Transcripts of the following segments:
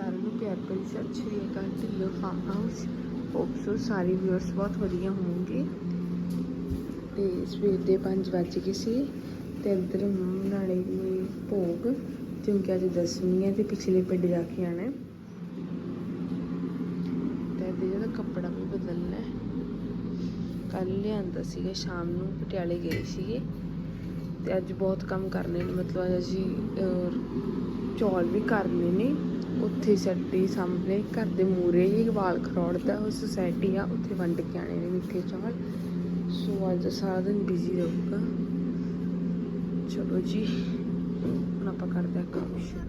ਸਾਰਿਆਂ ਨੂੰ ਪਿਆਰ ਭਰੀ ਸਤਿ ਸ਼੍ਰੀ ਅਕਾਲ, Dhillon farm house hope so ਸਾਰੇ ਵਿਊਅਰਸ ਬਹੁਤ ਵਧੀਆ ਹੋਣਗੇ। ਤੇ ਸਵੇਰ ਦੇ 5 ਵੱਜ ਗਏ ਸੀ ਤੇ ਇੱਧਰ ਮੰਮਾ ਨਾਲੇ ਨੇ ਭੋਗ, ਕਿਉਂਕਿ ਅੱਜ ਦਸਵੀਂ ਹੈ ਤੇ ਪਿਛਲੇ ਪਿੰਡ ਜਾ ਕੇ ਆਣਾ ਹੈ। ਤੇ ਇਹਦੇ ਜਿਹੜਾ ਕੱਪੜਾ ਵੀ ਬਦਲਣਾ ਹੈ। ਕੱਲ ਲਿਆਂਦਾ ਸੀਗਾ, ਸ਼ਾਮ ਨੂੰ ਪਟਿਆਲੇ ਗਏ ਸੀਗੇ। ਤੇ ਅੱਜ ਬਹੁਤ ਕੰਮ ਕਰਨੇ ਨੇ, ਮਤਲਬ ਅੱਜ ਅਸੀਂ ਚੌਲ ਵੀ ਕਰਨੇ ਨੇ। ਉੱਥੇ ਸਾਡੇ ਸਾਹਮਣੇ, ਘਰ ਦੇ ਮੂਰੇ ਹੀ ਵਾਲ ਖਰੋੜ ਦਾ ਉਹ ਸੁਸਾਇਟੀ ਆ, ਉੱਥੇ ਵੰਡ ਕੇ ਆਣੇ ਨੇ ਮਿੱਠੇ ਚੌਲ। ਸੋ ਅੱਜ ਸਾਰਾ ਦਿਨ ਬਿਜ਼ੀ ਰਹੂਗਾ। ਚਲੋ ਜੀ, ਹੁਣ ਆਪਾਂ ਕਰਦੇ ਹਾਂ ਕੰਮ ਸ਼ੁਰੂ।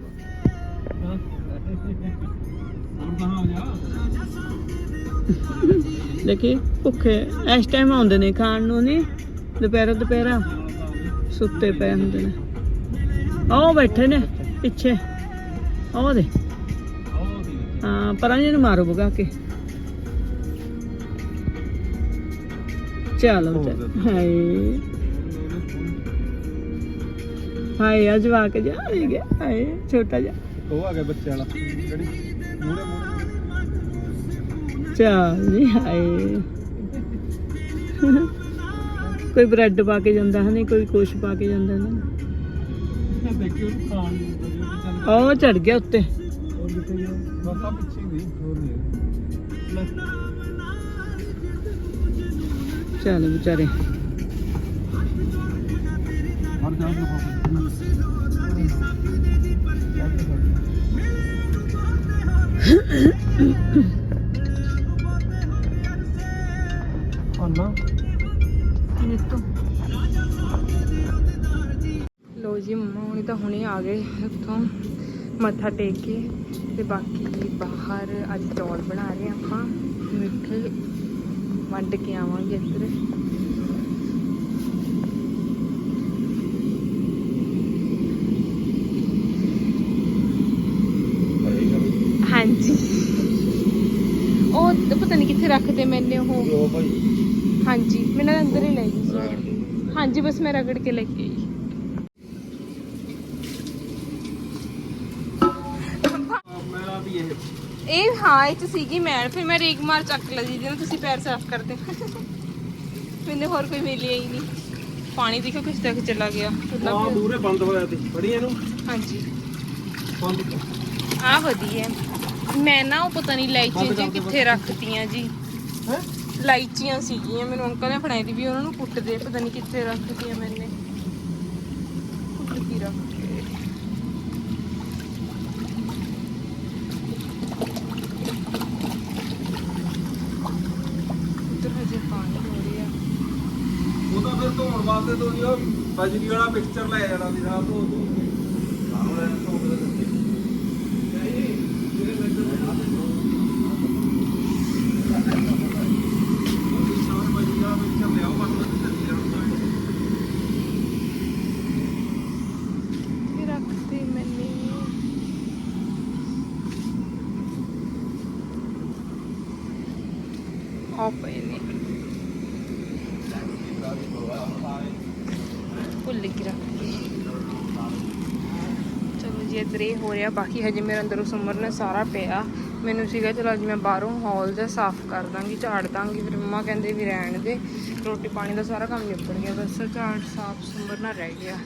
ਦੇਖੀ, ਭੁੱਖੇ, ਇਸ ਟਾਈਮ ਆਉਂਦੇ ਨੇ ਖਾਣ ਨੂੰ ਨਹੀਂ ਦੁਪਹਿਰ ਦੁਪਹਿਰਾ ਸੁੱਤੇ ਪਏ ਹੁੰਦੇ ਨੇ। ਉਹ ਬੈਠੇ ਨੇ ਪਿੱਛੇ। ਉਹ ਦੇ ਹਾਂ ਪਰਾਂ ਜੀ ਨੂੰ ਮਾਰੋ ਭਗਾ ਕੇ। ਚਲੋ ਚੱਲ। ਹਾਏ। ਹਾਏ ਅੱਜ ਵਾ ਕੇ ਜਾ ਆ ਗਿਆ। ਹਾਏ ਛੋਟਾ ਜਿਹਾ। ਉਹ ਆ ਗਿਆ ਬੱਚੇ ਵਾਲਾ। ਜਿਹੜੀ ਮੂਰੇ ਮੂਰੇ ਚੱਲ ਜੀ ਹਾਏ। ਕੋਈ ਬ੍ਰੈਡ ਪਾ ਕੇ ਜਾਂਦਾ ਹੈ ਨਹੀਂ ਕੋਈ ਕੁਛ ਪਾ ਕੇ ਜਾਂਦਾ ਨਾ। ਦੇਖਿਓ ਖਾਣ ਉਹ ਚੜ ਗਿਆ ਉੱਤੇ। ਉਹ ਜਿੱਥੇ ਗਿਆ ਬਸ ਆ ਪਿੱਛੇ ਗਈ ਹੋਰ ਨਹੀਂ ਚੱਲ ਵਿਚਾਰੇ। ਹਰ ਜਾ ਕੇ ਅੰਨਾ ਨਿੱਤੋ ਲੋ ਜੀ ਮੰਮਾ ਹੁਣੀ ਤਾਂ ਹੁਣੇ ਆ ਗਏ ਉੱਥੋਂ ਮੱਥਾ ਟੇਕ ਕੇ। ਤੇ ਬਾਕੀ ਬਾਹਰ ਅੱਜ ਚੌਲ ਬਣਾ ਰਹੇ ਆਪਾਂ। ਮਿੱਠੇ ਵੰਡ ਕੇ ਆਵਾਂਗੇ ਇੱਧਰ। ਹਾਂਜੀ। ਉਹ ਪਤਾ ਨਹੀਂ ਕਿੱਥੇ ਰੱਖਦੇ ਮੈਨੇ ਉਹ। ਹਾਂਜੀ ਮੈਨੂੰ ਤਾਂ ਅੰਦਰ ਹੀ ਲੈ ਗਈ ਸੀ। ਹਾਂਜੀ ਬਸ ਮੈਂ ਰਗੜ ਕੇ ਲੈ ਕੇ ਆਈ। ਇਹ ਹਾਂ ਇਹ ਚ ਸੀਗੀ ਮੈਲ। ਫਿਰ ਮੈਂ ਰੇਕ ਮਾਰ ਚੱਕ ਲਈ ਜਿਹਨੂੰ ਤੁਸੀਂ ਪੈਰ ਸਾਫ਼ ਕਰਦੇ ਮੈਨੂੰ ਹੋਰ ਕੋਈ ਮਿਲਿਆ ਹੀ ਨਹੀਂ। ਪਾਣੀ ਦੇਖੋ ਕਿਸ ਤੱਕ ਚਲਾ ਗਿਆ। ਆ ਮੂਰੇ ਬੰਦ ਹੋਇਆ ਤੇ ਫੜੀ ਇਹਨੂੰ। ਹਾਂਜੀ। ਬੰਦ ਆ ਵਧੀਆ। ਮੈਂ ਨਾ ਉਹ ਪਤਾ ਨਹੀਂ ਲਾਈਚੀਆਂ ਜੀ ਕਿੱਥੇ ਰੱਖਤੀਆਂ ਜੀ। ਹੈ? ਲਾਈਚੀਆਂ ਸੀਗੀਆਂ ਮੈਨੂੰ ਅੰਕਲ ਨੇ ਫੜਾਈ ਦੀ ਵੀ ਉਹਨਾਂ ਨੂੰ ਕੁੱਟਦੇ ਪਤਾ ਨਹੀਂ ਕਿੱਥੇ ਰੱਖਤੀਆਂ ਮੈਨੇ ਕੁੱਟ ਕੀ ਰੱਖ ਕੇ ਉੱਧਰ ਹਜੇ ਪਾਣੀ ਹੋ ਰਿਹਾ ਉਹ ਤਾਂ ਫਿਰ ਧੋਣ ਵਾਸਤੇ ਤੋਂ ਜੀ ਉਹ ਬਜਰੀ ਵਾਲਾ ਮਿਕਸਚਰ ਲੈ ਜਾਣਾ ਸੀ ਰਾਤ ਤੋਂ ਧੋ ਕੇ ਆਹ ਧੋ ਕੇ ਦਿੱਤੇ ਇਹ ਰੱਖਤੇ ਮੈਨੇ ਆ ਪਏ ਨੇ ਭੁੱਲ ਗਈ ਰੱਖ ਕੇ। ਚਲੋ ਜੀ ਇੱਧਰ ਇਹ ਹੋ ਰਿਹਾ ਬਾਕੀ ਹਜੇ ਮੇਰੇ ਅੰਦਰੋਂ ਸੁਮਰਨਾ ਸਾਰਾ ਪਿਆ। ਮੈਨੂੰ ਸੀਗਾ ਚਲੋ ਅੱਜ ਮੈਂ ਬਾਹਰੋਂ ਹਾਲ ਜਿਹਾ ਸਾਫ਼ ਕਰ ਦਾਂਗੀ ਝਾੜ ਦਾਂਗੀ ਫਿਰ ਮੰਮਾ ਕਹਿੰਦੇ ਵੀ ਰਹਿਣ ਦੇ। ਰੋਟੀ ਪਾਣੀ ਦਾ ਸਾਰਾ ਕੰਮ ਨਿਬੜ ਗਿਆ ਬਸ ਝਾੜ ਸਾਫ਼ ਸੁਮਰਨਾ ਰਹਿ ਗਿਆ।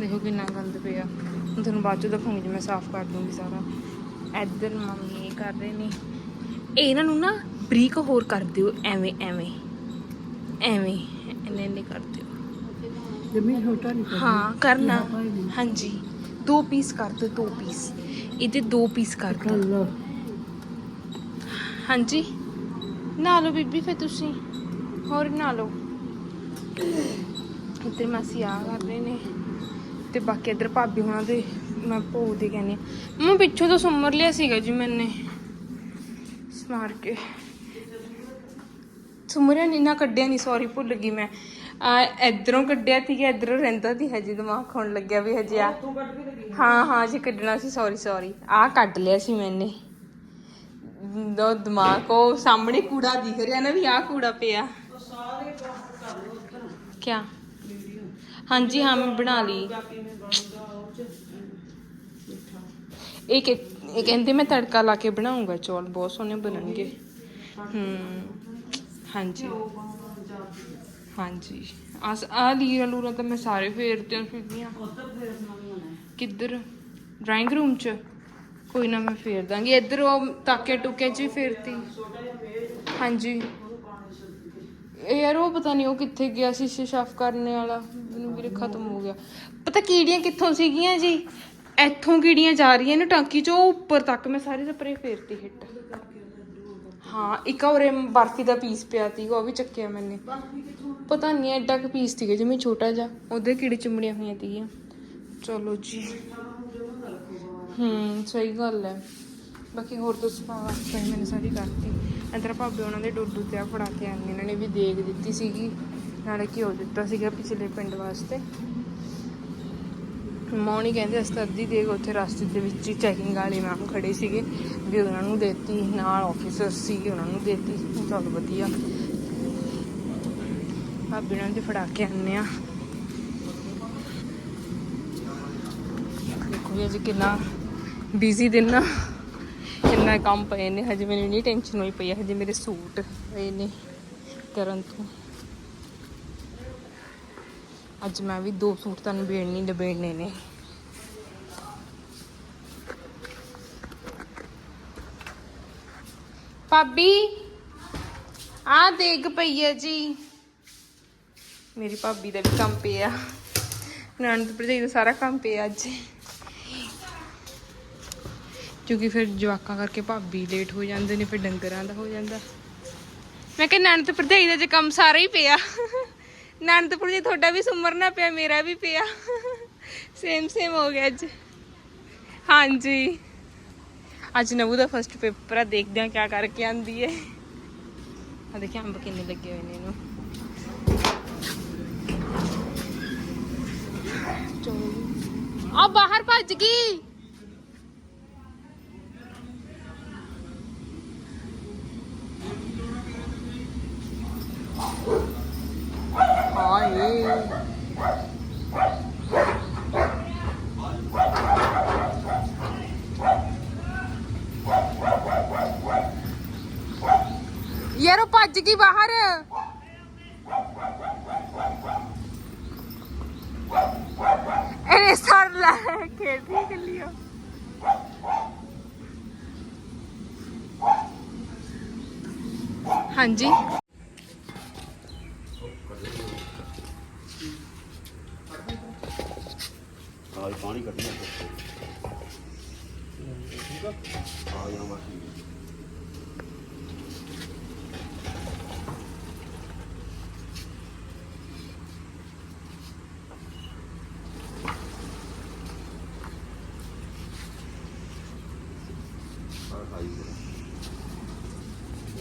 ਦੇਖੋ ਕਿੰਨਾ ਗੰਦ ਪਿਆ। ਤੁਹਾਨੂੰ ਬਾਅਦ ਚ ਦਿਖਾਉਂਗੀ ਜੇ ਮੈਂ ਸਾਫ਼ ਕਰ ਦੂੰਗੀ ਸਾਰਾ। ਇੱਧਰ ਮੰਮੀ ਇਹ ਕਰ ਰਹੇ ਨੇ। ਇਹ ਇਹਨਾਂ ਨੂੰ ਨਾ ਬਰੀਕ ਹੋਰ ਕਰ ਦਿਓ ਐਵੇਂ ਐਵੇਂ। ਐਵੇਂ ਇੰਨੇ ਇੰਨੇ ਕਰ ਦਿਓ। ਜਮੀ ਛੋਟਾ ਨਹੀਂ ਹਾਂ ਕਰਨਾ। ਹਾਂਜੀ। ਦੋ ਪੀਸ ਕਰ ਦਿਓ ਦੋ ਪੀਸ ਇਹਦੇ ਦੋ ਪੀਸ ਕਰ ਦਿਓ ਹਾਂਜੀ। ਨਾ ਲਓ ਬੀਬੀ ਫਿਰ ਤੁਸੀਂ। ਹੋਰ ਨਾ ਲਓ। ਇੱਧਰ ਮਾਸੀ ਆ ਕਰ ਰਹੇ ਨੇ। ਤੇ ਬਾਕੀ ਇੱਧਰ ਭਾਬੀ ਹੁਣਾਂ ਦੇ ਮੈਂ ਭੋਗ ਦੇ ਕਹਿੰਦੀ ਮੈਂ ਪਿੱਛੋਂ ਤੋਂ ਸੁਮਰ ਲਿਆ ਸੀਗਾ ਜੀ ਮੈਨੇ। ਸਮਾਰ ਕੇ। ਸੁਮਰਿਆ ਨਹੀਂ ਨਾ ਕੱਢਿਆ ਨਹੀਂ ਸੌਰੀ ਭੁੱਲ ਗਈ ਮੈਂ। ਆ ਇਧਰੋਂ ਕੱਢਿਆ ਸੀ ਕਿ ਇਧਰੋਂ ਰਹਿੰਦਾ ਸੀ ਹਜੇ ਦਿਮਾਗ ਖਾਣ ਲੱਗਿਆ ਵੀ ਹਜੇ ਆ। ਹਾਂ ਹਾਂ ਜੀ ਕੱਢਣਾ ਸੀ ਸੌਰੀ ਸੌਰੀ ਆ ਕੱਢ ਲਿਆ ਸੀ ਮੈਨੇ। ਦੋ ਦਿਮਾਗ ਉਹ ਸਾਹਮਣੇ ਕੂੜਾ ਦਿਖ ਰਿਹਾ ਨਾ ਵੀ ਆਹ ਕੂੜਾ ਪਿਆ। ਕਿਆ? ਹਾਂਜੀ ਹਾਂ ਮੈਂ ਬਣਾ ਲਈ। ਇਹ ਕਿ ਇਹ ਕਹਿੰਦੇ ਮੈਂ ਤੜਕਾ ਲਾ ਕੇ ਬਣਾਉਂਗਾ ਚੌਲ ਬਹੁਤ ਸੋਹਣੇ ਬਣਨਗੇ। ਹੂੰ। ਹਾਂਜੀ। ਹਾਂਜੀ। ਅਸ ਆ ਲੀਰਾ ਲੂਰਾ ਤਾਂ ਮੈਂ ਸਾਰੇ ਫੇਰਦੇ ਫਿਰਦੀਆਂ ਕਿੱਧਰ? ਡਰਾਇੰਗ ਰੂਮ 'ਚ? ਕੋਈ ਨਾ ਮੈਂ ਫੇਰ ਦਾਂਗੀ। ਇੱਧਰ ਉਹ ਤਾਕੇ ਟੁਕੇ 'ਚ ਵੀ ਫੇਰਤੀ। ਹਾਂਜੀ। ਇਹ ਯਾਰ ਉਹ ਪਤਾ ਨਹੀਂ ਉਹ ਕਿੱਥੇ ਗਿਆ ਸੀ ਸ਼ੀਸ਼ੇ ਸਾਫ਼ ਕਰਨੇ ਵਾਲਾ। ਮੈਨੂੰ ਵੀਰੇ ਖਤਮ ਹੋ ਗਿਆ। ਪਤਾ ਕੀੜੀਆਂ ਕਿੱਥੋਂ ਸੀਗੀਆਂ ਜੀ? ਇੱਥੋਂ ਕੀੜੀਆਂ ਜਾ ਰਹੀਆਂ ਨੇ ਟਾਂਕੀ 'ਚੋਂ ਉੱਪਰ ਤੱਕ ਮੈਂ ਸਾਰੀ ਸਪਰੇ ਫੇਰਤੀ ਹਿੱਟ। ਹਾਂ ਇੱਕ ਔਰੇ ਬਰਫੀ ਦਾ ਪੀਸ ਪਿਆ ਸੀ ਉਹ ਵੀ ਚੱਕਿਆ ਮੈਨੇ। ਪਤਾ ਨਹੀਂ ਐਡਾ ਕੁ ਪੀਸ ਸੀਗਾ ਜਿਵੇਂ ਛੋਟਾ ਜਿਹਾ, ਉਹਦੇ ਕੀੜੇ ਚੁੰਮੜੀਆਂ ਹੋਈਆਂ ਸੀਗੀਆਂ ਚਲੋ ਜੀ। ਹੂੰ, ਸਹੀ ਗੱਲ ਹੈ ਬਾਕੀ ਹੋਰ ਤਾਂ ਸਫ਼ਾਈ ਸਹੀ ਮੈंने ਸਾਰੀ ਕਰਤੀ। ਅੰਦਰ ਭਾਬੇ ਉਹਨਾਂ ਦੇ ਡੋਡੂ ਤੇ ਆ ਫੜਾ ਕੇ ਆਂਦੇ ਇਹਨਾਂ ਨੇ ਵੀ ਦੇਖ ਦਿੱਤੀ ਸੀਗੀ। ਨਾਲੇ ਘਿਓ ਦਿੱਤਾ ਸੀਗਾ ਪਿਛਲੇ ਪਿੰਡ ਵਾਸਤੇ। ਮੌਣੀ ਕਹਿੰਦੇ, ਅਸੀਂ ਤਾਂ ਅੱਧੀ ਦੇਗ ਉੱਥੇ ਰਸਤੇ ਦੇ ਵਿੱਚ ਹੀ ਚੈਕਿੰਗ ਵਾਲੇ ਮੈਮ ਖੜੇ ਸੀਗੇ। ਵੀ ਉਹਨਾਂ ਨੂੰ ਦੇਤੀ, ਨਾਲ ਆਫੀਸਰ ਸੀਗੇ, ਉਹਨਾਂ ਨੂੰ ਦੇਤੀ। ਚਲ ਵਧੀਆ। ਭਾਬੀ ਉਹਨਾਂ ਦੇ ਫੜਾ ਕੇ ਆਉਂਦੇ ਆ ਦੇਖੋ ਜੀ ਅੱਜ ਕਿੰਨਾ ਬਿਜ਼ੀ ਦਿਨ ਨਾ ਕਿੰਨਾ ਕੰਮ ਪਏ ਨੇ, ਹਜੇ ਮੈਨੂੰ ਨਹੀਂ ਟੈਨਸ਼ਨ ਹੋਈ ਪਈ ਹਜੇ ਮੇਰੇ ਸੂਟ ਪਏ ਨੇ ਕਰਨ ਤੋਂ। ਅੱਜ ਮੈਂ ਵੀ ਦੋ ਸੂਟ ਤਾਂ ਨਿਬੇੜਨੀ ਨਿਬੇੜਨੇ ਨੇ। ਭਾਬੀ ਆ ਦੇਖ ਪਈ ਹੈ ਜੀ। ਮੇਰੀ ਭਾਬੀ ਦਾ ਵੀ ਕੰਮ ਪਿਆ। ਨਣਦ ਭਰਜਾਈ ਦਾ ਸਾਰਾ ਕੰਮ ਪਿਆ ਅੱਜ। ਕਿਉਂਕਿ ਫਿਰ ਜਵਾਕਾਂ ਕਰਕੇ ਭਾਬੀ ਲੇਟ ਹੋ ਜਾਂਦੇ ਨੇ, ਫਿਰ ਡੰਗਰਾਂ ਦਾ ਹੋ ਜਾਂਦਾ। ਮੈਂ ਕਿਹਾ ਨਣਦ ਭਰਜਾਈ ਦਾ ਜੇ ਕੰਮ ਸਾਰਾ ਹੀ ਪਿਆ। ਨਣਦ ਭਰਜਾਈ ਤੁਹਾਡਾ ਵੀ ਸੁਮਰਨਾ ਪਿਆ, ਮੇਰਾ ਵੀ ਪਿਆ। ਸੇਮ ਸੇਮ ਹੋ ਗਿਆ ਅੱਜ। ਹਾਂਜੀ। ਅੱਜ ਨਵੂ ਦਾ ਫਸਟ ਪੇਪਰ ਆ, ਦੇਖਦੇ ਆ ਕਿਆ ਕਰਕੇ ਆਂਦੀ ਹੈ। ਆ ਦੇਖਿਆ, ਅੰਬ ਕਿੰਨੇ ਲੱਗੇ ਹੋਏ ਨੇ ਇਹਨੂੰ। ਚਲੋ ਆ ਬਾਹਰ ਭੱਜ ਗਈ ਹਾਏ ਯਾਰ ਉਹ ਭੱਜ ਗਈ ਬਾਹਰ ਇਹਨੇ ਸਰ ਲੈ ਖੇਡਦੀ ਕੱਲੀ ਉਹ ਹਾਂਜੀ। ਆਹ ਪਾਣੀ ਕੱਢਣਾ। ਆ ਜਾਵਾਂ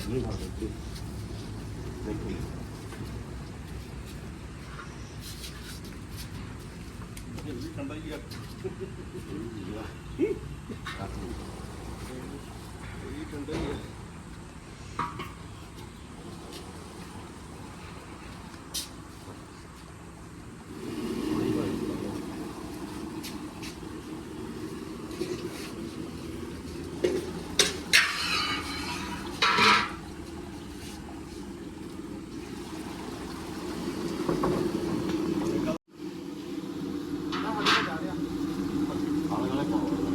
ਨਹੀਂ ਭਰ ਦਿੱਤੀ ਦੇਖੋ ਆਲੇ ਵਾਲੇ ਪਾਓ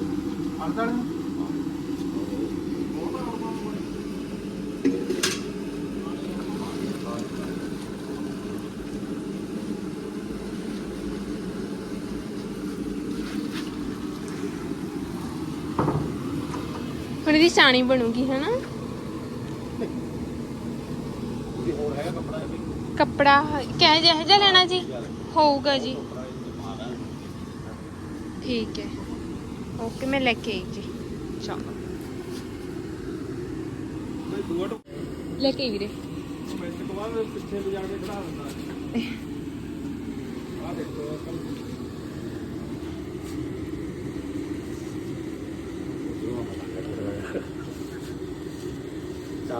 ਹੁਣ ਇਹਦੀ ਚਾਣੀ ਬਣੂਗੀ ਹਨਾ? ਇਹ ਕੱਪੜਾ ਇਹ ਕਿਹ ਜਿਹਾ ਜਿਹਾ ਲੈਣਾ ਜੀ? ਹੋਊਗਾ ਜੀ। ਠੀਕ ਹੈ। ਓਕੇ ਮੈਂ ਲੈ ਕੇ ਆਈ ਜੀ। ਚਲੋ। ਲੈ ਕੇ ਆਈ ਵੀਰੇ। ਮਿੰਟ ਤੋਂ ਬਾਅਦ ਪਿੱਛੇ ਲਿਜਾ ਕੇ ਖੜਾ ਦਿੰਦਾ। ਆ ਦੇਖੋ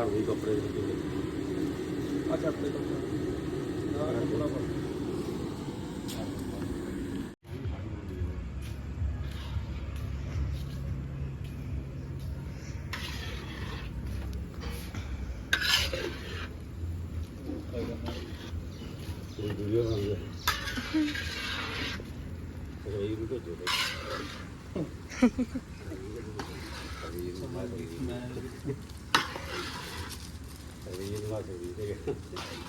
ਨਾਲ ਵੀ ਕੱਪੜੇ ਦਿੱਤੇ ਅੱਛਾ ਆਪਣੇ ਕੱਪੜੇ ਨਾਲ ਥੋੜਾ ਬਹੁਤ Thank you. ਗਿਆ ਇਹ ਵੀ ਭੇਜੋ ਇਹ ਵੀ ਮਾਸੇ ਵੀ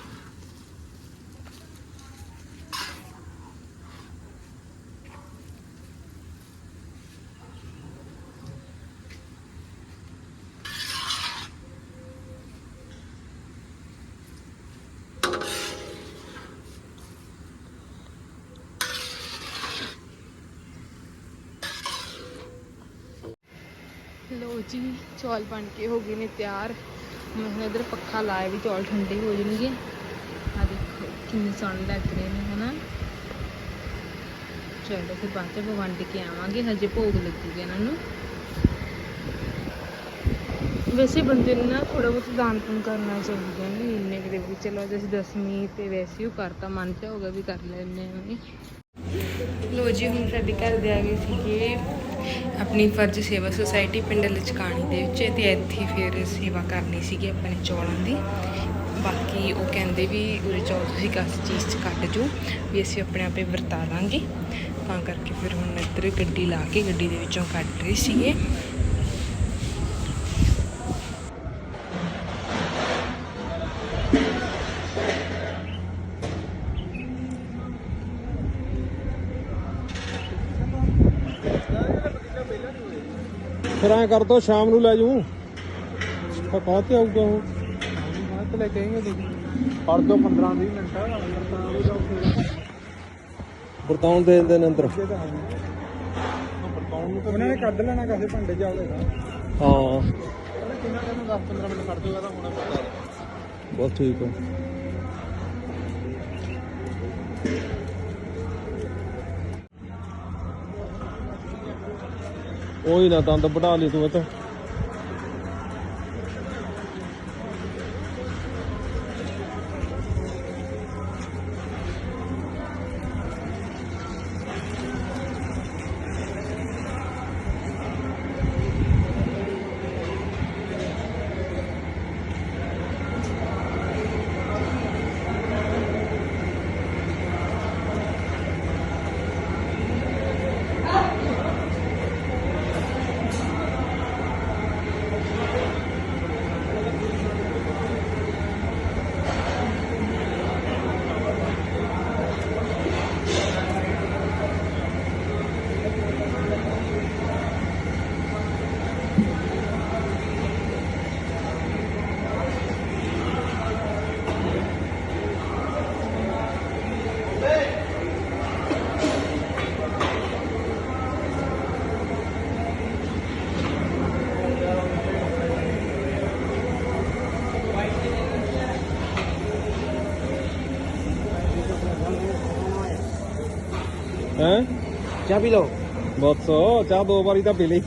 ਤੇ ਲੋ ਜੀ ਚੌਲ ਬਣ ਕੇ ਹੋ ਗਏ ਨੇ ਤਿਆਰ ਮੈਂ ਹੁਣ ਇਧਰ ਪੱਖਾ ਲਾਇਆ ਵੀ ਚੌਲ ਠੰਡੇ ਹੋ ਜਾਣਗੇ। ਆ ਦੇਖੋ ਕਿੰਨੇ ਸੋਹਣੇ ਲੱਗ ਰਹੇ ਨੇ, ਹਨਾ? ਚਲੋ ਫਿਰ ਬਾਅਦ ਚ ਵੰਡ ਕੇ ਆਵਾਂਗੇ, ਹਜੇ ਭੋਗ ਲੱਗੂਗਾ ਇਹਨਾਂ ਨੂੰ। ਵੈਸੇ ਬੰਦੇ ਨੂੰ ਨਾ ਥੋੜਾ ਬਹੁਤ ਦਾਨ ਪੁੰਨ ਕਰਨਾ ਚਾਹੀਦਾ ਹੈ ਮਹੀਨੇ ਕੁ ਦੇ ਚਲੋ ਅੱਜ ਅਸੀਂ ਦਸਵੀਂ ਤੇ ਵੈਸੇ ਹੀ ਉਹ ਕਰਤਾ ਮਨ ਚ ਹੋਗਾ ਵੀ ਕਰ ਲੈਣੇ ਆਂਗੇ ਲੋ ਜੀ, ਹੁਣ ਸਾਡੇ ਘਰ ਦੇ ਆ ਗਏ ਸੀਗੇ। ਆਪਣੀ ਫਰਜ਼ ਸੇਵਾ ਸੁਸਾਇਟੀ ਪਿੰਡ ਲਚਕਾਣੀ ਦੇ ਵਿੱਚ ਤੇ ਇੱਥੇ ਫਿਰ ਸੇਵਾ ਕਰਨੀ ਸੀਗੀ ਆਪਣੇ ਚੌਲਾਂ ਦੀ। ਬਾਕੀ ਉਹ ਕਹਿੰਦੇ ਵੀ ਉਰੇ ਚੌਲ ਤੁਸੀਂ ਕਿਸ ਚੀਜ਼ 'ਚ ਕੱਢ ਜੋ, ਵੀ ਅਸੀਂ ਆਪਣੇ ਆਪੇ ਵਰਤਾ ਦਾਂਗੇ। ਤਾਂ ਕਰਕੇ ਫਿਰ ਹੁਣ ਇੱਧਰ ਗੱਡੀ ਲਾ ਕੇ ਗੱਡੀ ਦੇ ਵਿੱਚੋਂ ਕੱਢ ਰਹੇ ਸੀਗੇ। ਫਿਰ ਐ ਕਰ ਦੋ ਸ਼ਾਮ ਨੂੰ ਲੈ ਜੂ ਤਾਂ ਕੌਣ ਤੇ ਆਊਗਾ ਉਹ। ਮੈਂ ਤੇ ਲੈ ਕੇ ਆਏਗਾ ਦੇਖ ਕਰ ਦੋ 15 20 ਮਿੰਟ। ਬਰਤਾਉਣ ਦੇ ਦਿੰਦੇ ਨੇ ਅੰਦਰ। ਉਹਨਾਂ ਨੇ ਕੱਢ ਲੈਣਾ ਕਾਸੇ ਭਾਂਡੇ ਚ ਆਉਗਾ ਹਾਂ। ਕਿੰਨਾ ਕਹਿੰਦਾ 10 15 ਮਿੰਟ ਕੱਢ ਦੂਗਾ ਤਾਂ ਹੁਣ ਪਤਾ ਬਸ ਠੀਕ ਹੈ ਉਹੀ ਨਾ ਦੰਦ ਵਢਾ ਲਈ ਤੂੰ ਇਹ ਤਾਂ ਹੈ? ਚਾਹ ਪੀ ਲਓ। ਬਸ ਚਾਹ ਦੋ ਵਾਰੀ ਤਾਂ ਪੀ ਲਈ।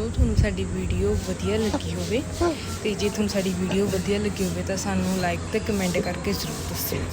ਹੋਪ ਤੁਹਾਨੂੰ ਸਾਡੀ ਵੀਡੀਓ ਵਧੀਆ ਲੱਗੀ ਹੋਵੇ ਤੇ ਜੇ ਤੁਹਾਨੂੰ ਸਾਡੀ ਵੀਡੀਓ ਵਧੀਆ ਲੱਗੀ ਹੋਵੇ ਤਾਂ ਸਾਨੂੰ ਲਾਈਕ ਤੇ ਕਮੈਂਟ ਕਰਕੇ ਜ਼ਰੂਰ ਦੱਸਿਓ ਜੀ।